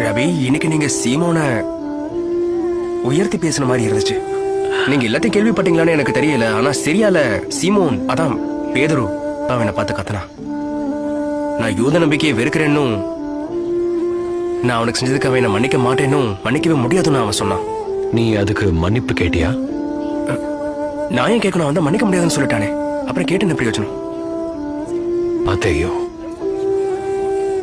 ரவி இன்னைக்கு நீங்க சீமோனை உயர்த்தி பேசின மாதிரி இருந்துச்சு. நீங்க எல்லாத்தையும் கேள்விப்பட்டீங்களான்னு எனக்கு தெரியல. ஆனா சரியால சீமோன் அதான் பேதுரு அவனை பார்த்து கத்தனா. நான் யூத நம்பிக்கையை வெறுக்கிறேன்னும் நான் அவனுக்கு செஞ்சதுக்கு அவன் என்னை மன்னிக்க மாட்டேனும் மன்னிக்கவே முடியாதுன்னு அவன் சொன்னான். நீ அதுக்கு மன்னிப்பு கேட்டியா? நான் ஏன் கேட்கணும்? அவன் மன்னிக்க முடியாதுன்னு சொல்லிட்டானே. அப்புறம் கேட்டு என்ன பிரயோஜனம். அதேயோ.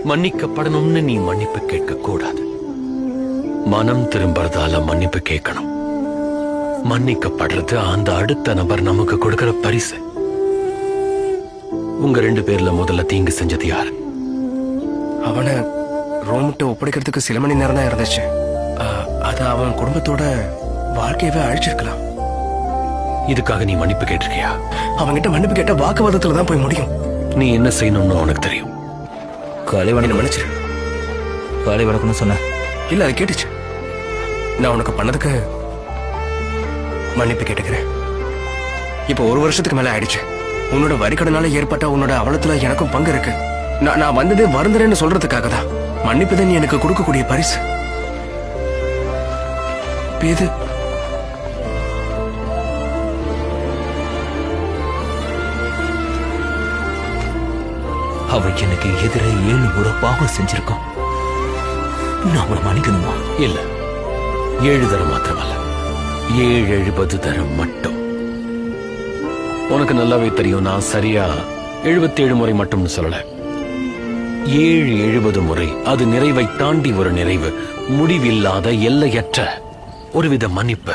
மன்னிக்கப்படணும்னு நீ மன்னிப்பு கேட்க கூடாது மனம் திரும்புறதால மன்னிப்பு கேட்கணும். மன்னிக்கப்படுறது அந்த அடுத்த நபர் நமக்கு கொடுக்கிற பரிசு. உங்க ரெண்டு பேர்ல முதல்ல தீங்கு செஞ்சது யாரு? அவனை ரோமிட்ட ஒப்படைக்கிறதுக்கு சில மணி நேரம் தான் இருந்துச்சு அது அவன் குடும்பத்தோட வாழ்க்கையவே அழிச்சிருக்கலாம். இதுக்காக நீ மன்னிப்பு கேட்டிருக்கியா? அவன்கிட்ட மன்னிப்பு கேட்ட வாக்குவாதத்துல தான் போய் முடியும். நீ என்ன செய்யணும்னு உனக்கு தெரியும். காலை வணக்கம் மன்னிச்சிரு காலை வணக்கம்னு சொன்னேன் அது கேட்டுச்சு. நான் உனக்கு பண்ணதுக்கு மன்னிப்பு கேட்டுக்கிறேன். இப்போ ஒரு வருஷத்துக்கு மேல ஆயிடுச்சு. உன்னோட வரிக்கடனால ஏற்பட்ட உன்னோட அவலத்துல எனக்கும் பங்கு இருக்கு. நான் நான் வந்ததே வருந்துறேன்னு சொல்றதுக்காக தான். மன்னிப்பு தான் நீ எனக்கு கொடுக்கக்கூடிய பரிசு. பேது அவ எனக்கு எதிரே ஏழு முறை பாவம் செஞ்சிருக்கான் நான் அவளை மன்னிக்கணுமா இல்ல. ஏழு தரம் மாத்திரமல்ல. ஏழு எழுபது தரம் மட்டும். உனக்கு நல்லாவே தெரியும் நான் சரியா எழுபத்தி ஏழு முறை மட்டும்னு சொல்லல. ஏழு எழுபது முறை அது நிறைவை தாண்டி ஒரு நிறைவு. முடிவில்லாத எல்லையற்ற ஒருவித மன்னிப்பு.